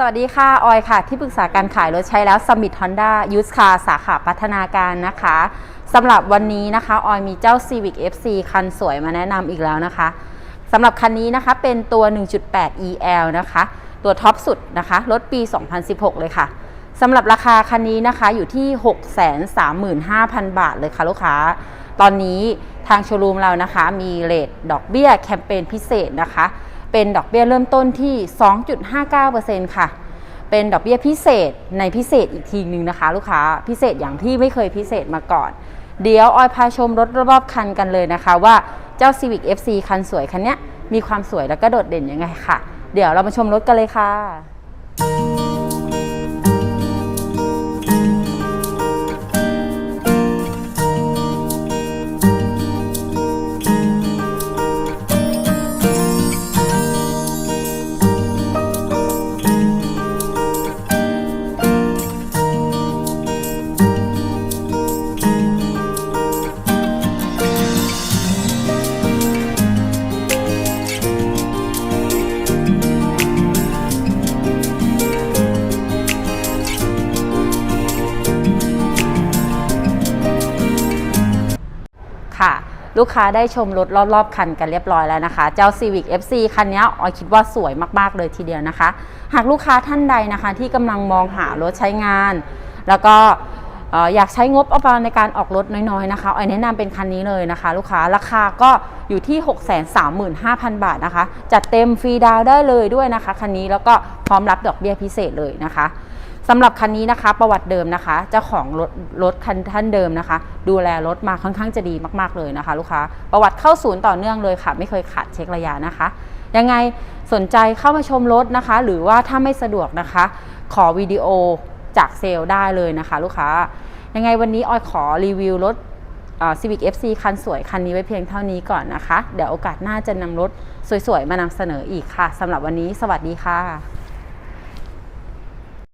สวัสดีค่ะ ออยค่ะ ที่ปรึกษาการขายรถใช้แล้ว Summit Honda Used Car สาขาพัฒนาการนะคะสำหรับวันนี้นะคะ ออยมีเจ้า Civic FC คันสวยมาแนะนำอีกแล้วนะคะสำหรับคันนี้นะคะเป็นตัว 1.8 EL นะคะ ตัวท็อปสุดนะคะ รถปี 2016 เลยค่ะสำหรับราคาคันนี้นะคะอยู่ที่ 635,000 บาทเลยค่ะลูกค้า ตอนนี้ทางโชว์รูมเรานะคะ มีเลทดอกเบี้ยแคมเปญพิเศษนะคะ เป็นดอกเบี้ยเริ่มต้นที่ 2.59%ค่ะ เป็นดอกเบี้ยพิเศษในพิเศษอีกทีหนึ่งนะคะ ลูกค้าพิเศษอย่างที่ไม่เคยพิเศษมาก่อน เดี๋ยวออยพาชมรถรอบคันกันเลยนะคะ ว่าเจ้า Civic FC คันสวยคันนี้มีความสวยแล้วก็โดดเด่นยังไงค่ะ เดี๋ยวเรามาชมรถกันเลยค่ะ ค่ะ ลูกค้าได้ชมรถรอบๆคันกันเรียบร้อยแล้วนะคะ เจ้า Civic FC คันนี้ออยคิดว่าสวยมากๆเลยทีเดียวนะคะ หากลูกค้าท่านใดนะคะ ที่กำลังมองหารถใช้งาน แล้วก็เอ่อยากใช้งบเอาไปในการออกรถน้อยๆนะคะออยแนะนำเป็นคันนี้เลยนะคะ ลูกค้าราคาก็อยู่ที่ 635,000 บาทนะคะ จัดเต็มฟรีดาวได้เลยด้วยนะคะ คันนี้แล้วก็พร้อมรับดอกเบี้ยพิเศษเลยนะคะ สำหรับคันนี้นะคะ ประวัติเดิมนะคะเจ้าของรถรถคันท่านเดิมนะคะ ดูแลรถมาค่อนข้างจะดีมากๆเลยนะคะ ลูกค้าประวัติเข้าศูนย์ต่อเนื่องเลยค่ะ ไม่เคยขาดเช็คระยะนะคะ ยังไงสนใจเข้ามาชมรถนะคะ หรือว่าถ้าไม่สะดวกนะคะ ขอวิดีโอจากเซลได้เลยนะคะ ลูกค้า ยังไงวันนี้ออยขอรีวิวรถ Civic FC คันสวยคันนี้ไว้เพียงเท่านี้ก่อนนะคะ เดี๋ยวโอกาสหน้าจะนำรถสวยๆ มานำเสนออีกค่ะสำหรับวันนี้สวัสดีค่ะ